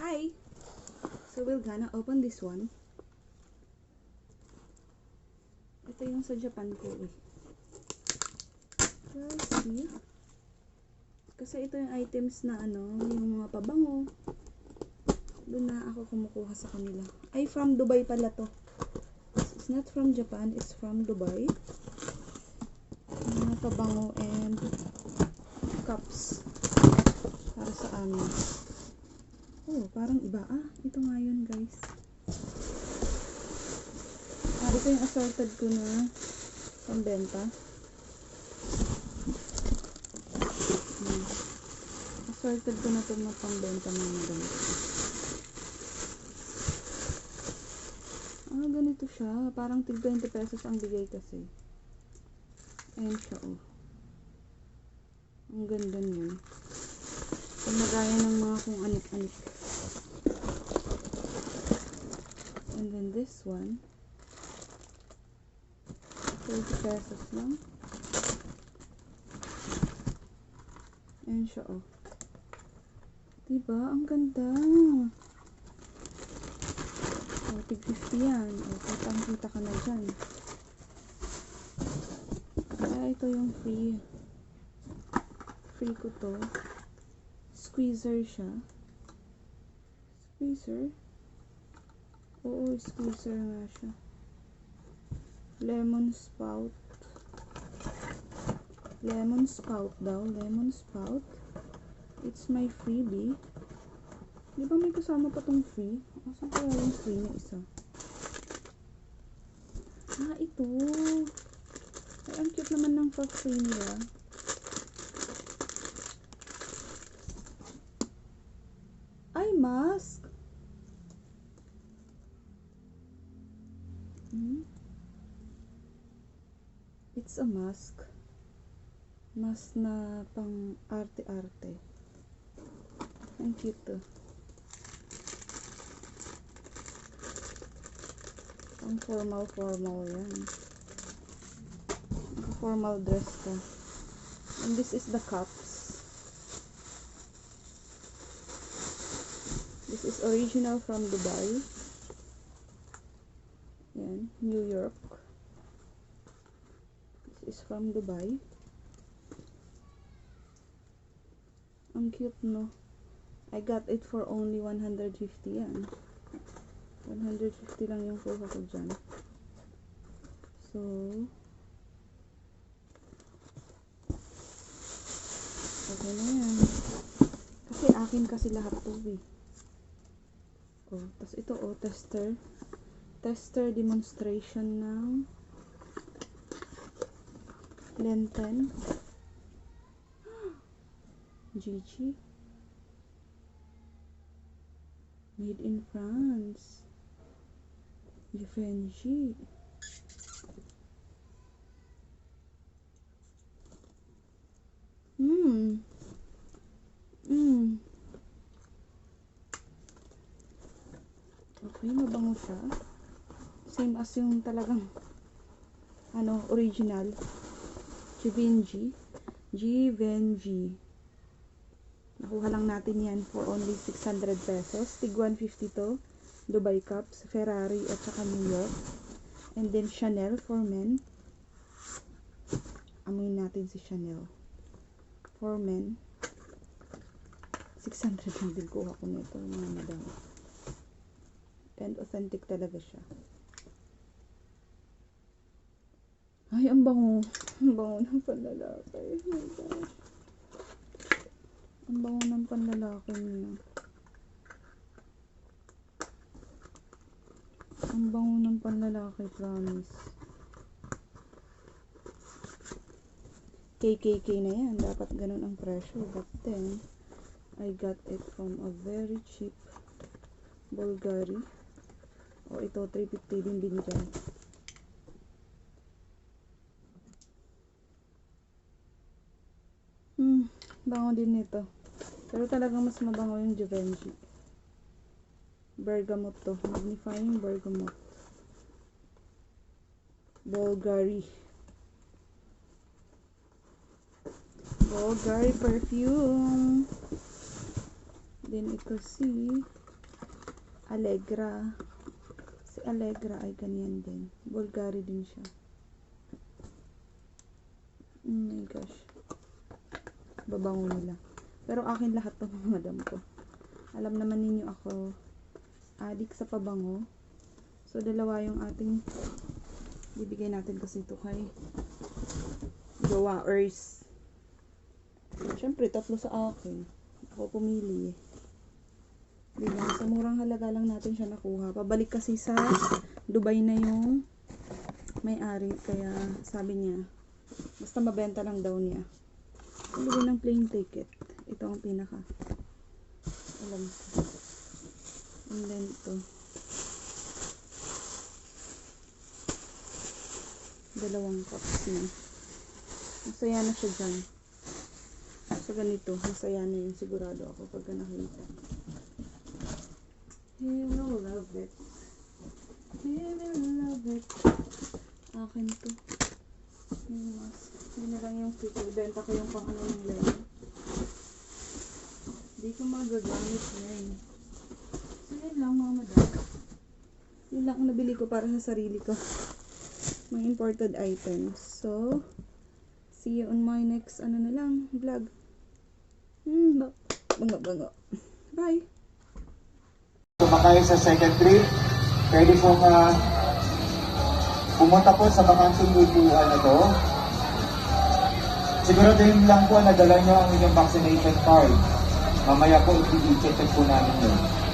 Hi! So we're gonna open this one. Ito yung sa Japan ko eh. Guys, see? Kasi ito yung items na ano, yung mga pabango. Doon na ako kumukuha sa kanila. Ay, from Dubai pala to. It's not from Japan, it's from Dubai. Mga pabango and cups para sa amin. Oh, parang iba. Ah, ito nga yun, guys. Ah, ito yung assorted ko na pambenta. Hmm. Assorted ko na ito na pambenta mga ganito. Ah, ganito siya. Parang tig 20 pesos ang bigay kasi. Ayan siya, oh. Ang ganda niya. Pumagaya ng mga kung anik-anik. And then this one, 30 pesos lang. Ayan siya, oh. Diba? Ang ganda. Oh, tig 50 yan. Oh, kitang-kita ka na dyan. Ah, ito yung free. Free ko to. Squeezer siya. Squeezer? Oo, squeezer nga siya. Lemon spout. Lemon spout daw. Lemon spout. It's my freebie. Di ba may kasama pa tong free? Asan kaya yung free na isa? Ah, ito. Ay, ang cute naman ng pa-free nila. Ay, mask! Hmm? It's a mask. Mask na pang arte-arte. Ang cute to. Ang formal-formal yan. Formal dress ka. And this is the cups. This is original from Dubai. Yan, New York. This is from Dubai. Ang cute, no? I got it for only 150 yan. 150 lang yung kuha ko dyan. So, okay na yan. Kasi akin kasi lahat to eh. Oh, tas ito oh, tester. Tester demonstration ng Lenten. Gigi. Made in France. Givenchy. Hmm. Hmm. Okay, mabango siya. Same as yung talagang ano, original. Givenchy. Givenchy. Nakuha lang natin yan for only 600 pesos. Tig 150 to. Dubai Cups, Ferrari at saka New York. And then Chanel for men. Amoy natin si Chanel. For men. 600 lang din kuha ko nito mga madam. And authentic talaga siya. Ay, ang bango. Ang bango ng panlalaki. Oh my gosh. Ang bango ng panlalaki niya. Ang bango ng panlalaki, promise. KKK na yan. Dapat ganun ang presyo. But then, I got it from a very cheap Bulgari. O ito, 350 din binigyan. Hmm, bango din nito. Pero talagang mas mabango yung Givenchy. Bergamot to. Magnifying bergamot. Bulgari. Bulgari perfume. Then ito si Allegra. Si Allegra ay ganyan din. Bulgari din siya. Oh my gosh. Babango nila. Pero akin lahat to mga madam ko. Alam naman ninyo ako, adik sa pabango. So, dalawa yung ating bibigay natin kasi ito kay Jowaers. Siyempre, tatlo sa akin. Ako pumili. Diba? Sa murang halaga lang natin siya nakuha. Pabalik kasi sa Dubai na yung may-ari. Kaya sabi niya, basta mabenta lang daw niya. Pabili ng plane ticket. Ito ang pinaka. Alam ko. And then ito. Dalawang cups na. Masaya na siya dyan. Sa ganito, masaya na yun. Sigurado ako pagka nakita. He will love it. He will love it. Akin to. Yung mas. Yun na lang yung future. Benta ko yung pang ano ng lemon. Ko magagamit ngayon. So, yun lang mga madam. Yun lang ang nabili ko para sa sarili ko. Mga imported items. So, see you on my next, ano na lang, vlog. Hmm, ba- bango, bango. Bye! Sumakay sa second trip, pwede po uh, pumunta po sa bakanting lutuan na to. Siguraduhin lang po na dala nyo ang inyong vaccination card. Mamaya po i-check po namin yun.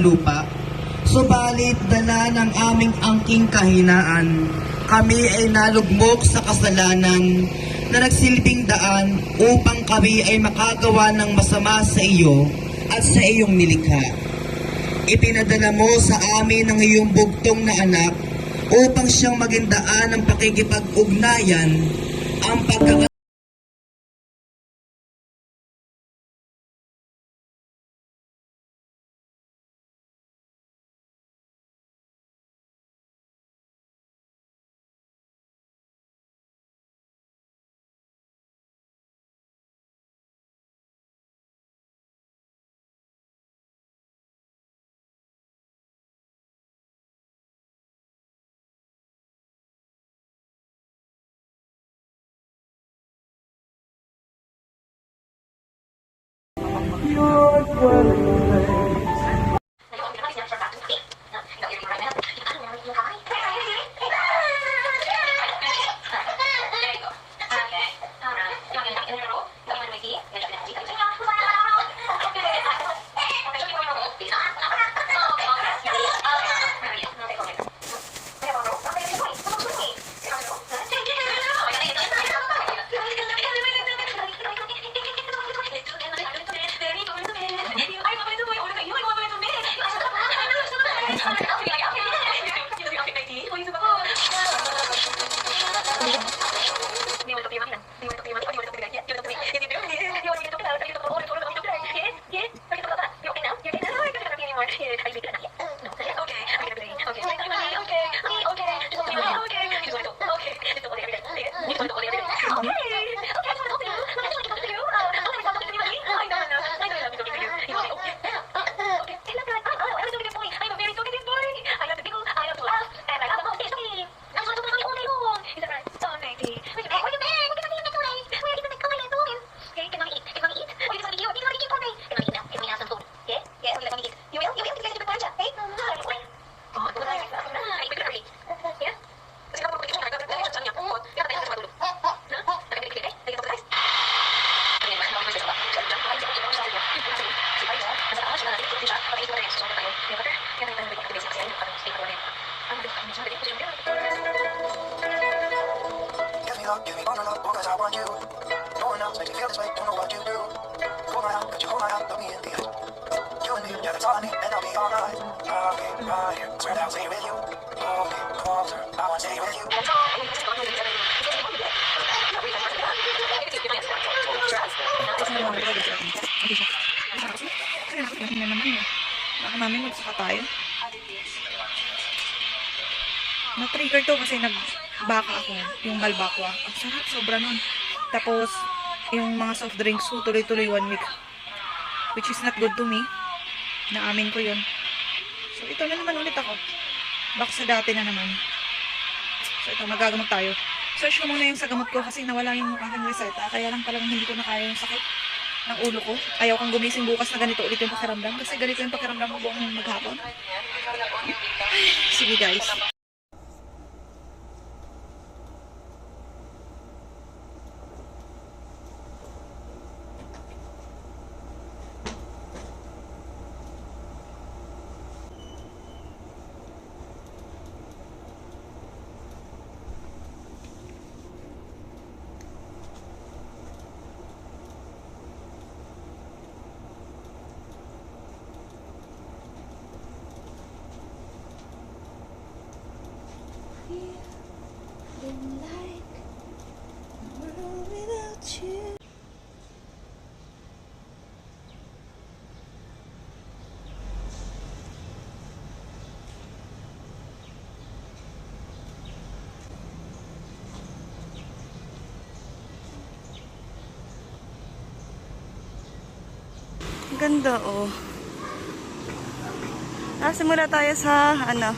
Lupa. Subalit dala ng aming angking kahinaan, kami ay nalugmok sa kasalanan na nagsilbing daan upang kami ay makagawa ng masama sa iyo at sa iyong nilikha. Ipinadala mo sa amin ang iyong bugtong na anak upang siyang maging daan ng pakikipag-ugnayan ang pagkaka Give me love, give me all the love, because I want you. No one else makes me feel this way, don't know what you do. Hold my hand, could you hold my hand, love me in the end. You and me, yeah, that's all I need, and I'll be alright. I'll be right here, swear that I'll stay with you. Hold me closer, I want to stay with you. Kasi nakakita na naman eh. Baka namin magsaka tayo. Na-trigger to kasi nagbaka ako. Yung balbakwa. Ang sarap, sobra nun. Tapos, yung mga soft drinks ko, tuloy-tuloy one week. Which is not good to me. Naamin ko yun. So, ito na naman ulit ako. Back sa dati na naman. So, ito, magagamot tayo. Search ko muna yung sa gamot ko kasi nawala yung aking reseta. Kaya lang talagang hindi ko na kaya yung sakit ng ulo ko. Ayaw kong gumising bukas na ganito ulit yung pakiramdam. Kasi ganito yung pakiramdam ko buong maghapon. Sige guys. Ang Ganda oh. Ah, simula tayo sa ano.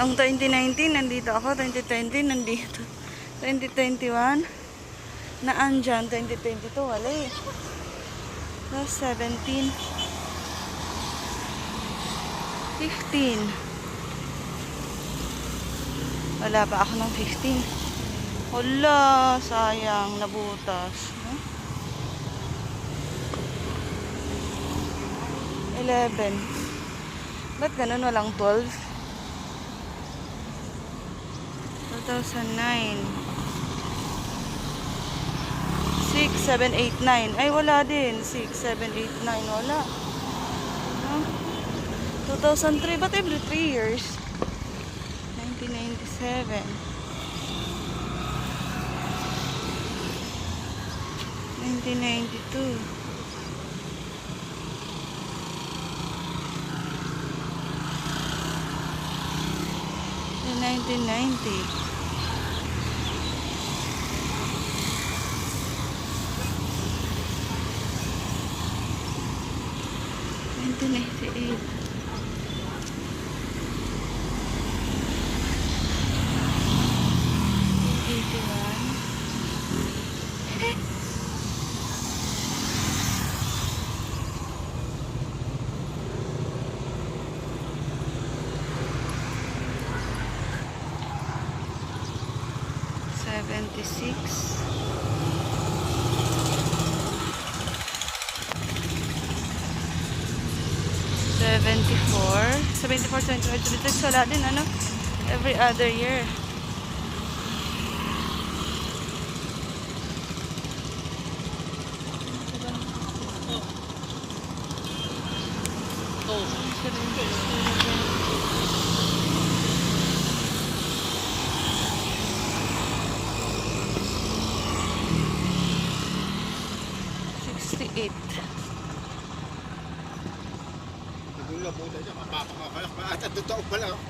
Noong 2019 nandito ako, 2020 nandito. 2021 naandyan 2022 wala eh. Tapos 17 15 Wala pa ako ng 15 Wala, sayang, nabutas. Huh? 11. Ba't ganun walang 12? 2009. 6, 7, 8, 9. Ay, wala din. 6, 7, 8, 9. Wala. No? 2003. Ba't every 3 years? 1997. 1992. In 1990. Nineteen eighty-eight. Eighty-one. 74. 74, 25, 26. Wala din, ano? Every other year.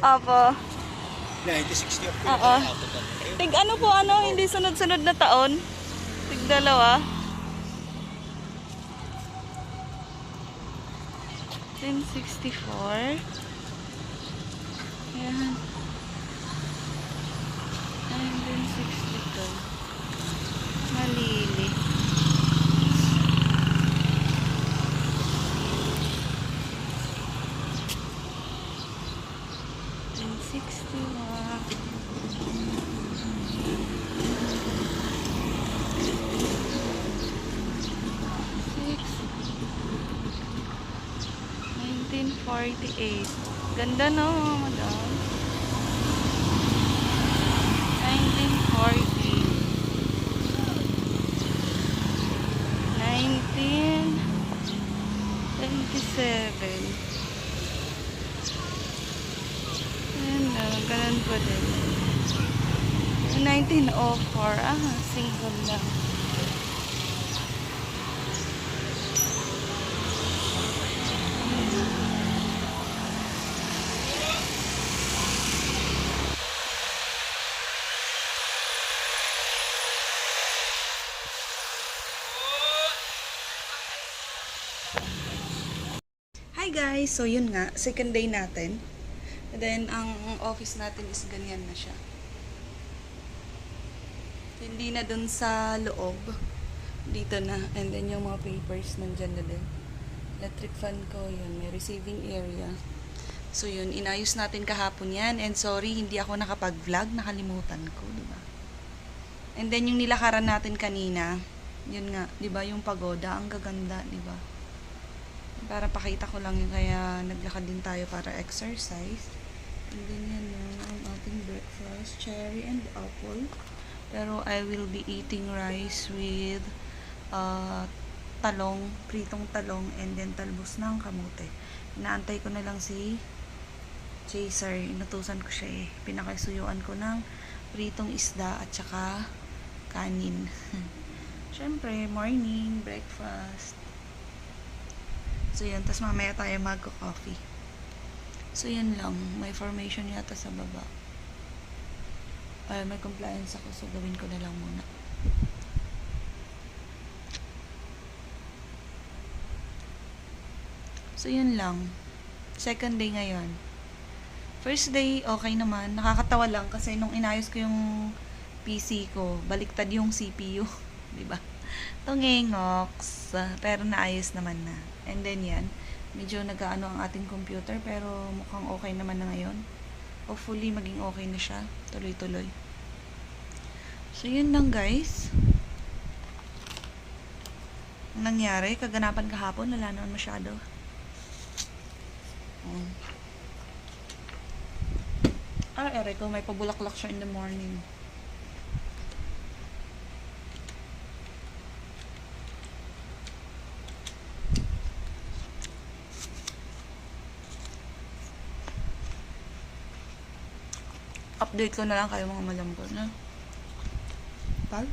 Opo. 90-60 Oo. Tig ano po ano, hindi sunod-sunod na taon? Tig dalawa. 1064. Ayan. 1962. Malili. Ten sixty one. Six. 1948. Ganda no, madam. 1940. 1927. Ayan na, ganun po din. 1904. Ah, single lang. Hi guys! So yun nga, second day natin. And then, ang office natin is ganyan na siya. Hindi na dun sa loob. Dito na. And then yung mga papers nandyan na din. Electric fan ko, yun. May receiving area. So yun, inayos natin kahapon yan. And sorry, hindi ako nakapag-vlog. Nakalimutan ko, ba? And then yung nilakaran natin kanina, yun nga, di ba, yung pagoda, ang gaganda, di ba? Para pakita ko lang yun kaya naglakad din tayo para exercise. And then yan ang ating breakfast cherry and apple. Pero I will be eating rice with uh, talong pritong talong and then talbos ng kamote. Inaantay ko na lang si chaser. Inutusan ko siya eh. Pinakaisuyuan ko ng pritong isda at saka kanin. Syempre morning breakfast So, yun. Tapos mamaya tayo mag-coffee. So, yun lang. May formation yata sa baba. Ay, may compliance ako. So, gawin ko na lang muna. So, yun lang. Second day ngayon. First day, okay naman. Nakakatawa lang kasi nung inayos ko yung PC ko, baliktad yung CPU. ba? Tungingoks. Pero naayos naman na. And then yan, medyo nag-ano ang ating computer pero mukhang okay naman na ngayon. Hopefully maging okay na siya. Tuloy-tuloy. So yun lang guys. Ang nangyari, kaganapan kahapon, wala naman masyado. Um. Ah, ere ko, may pabulaklak siya in the morning. Update ko na lang kayo mga malambot na. Tal?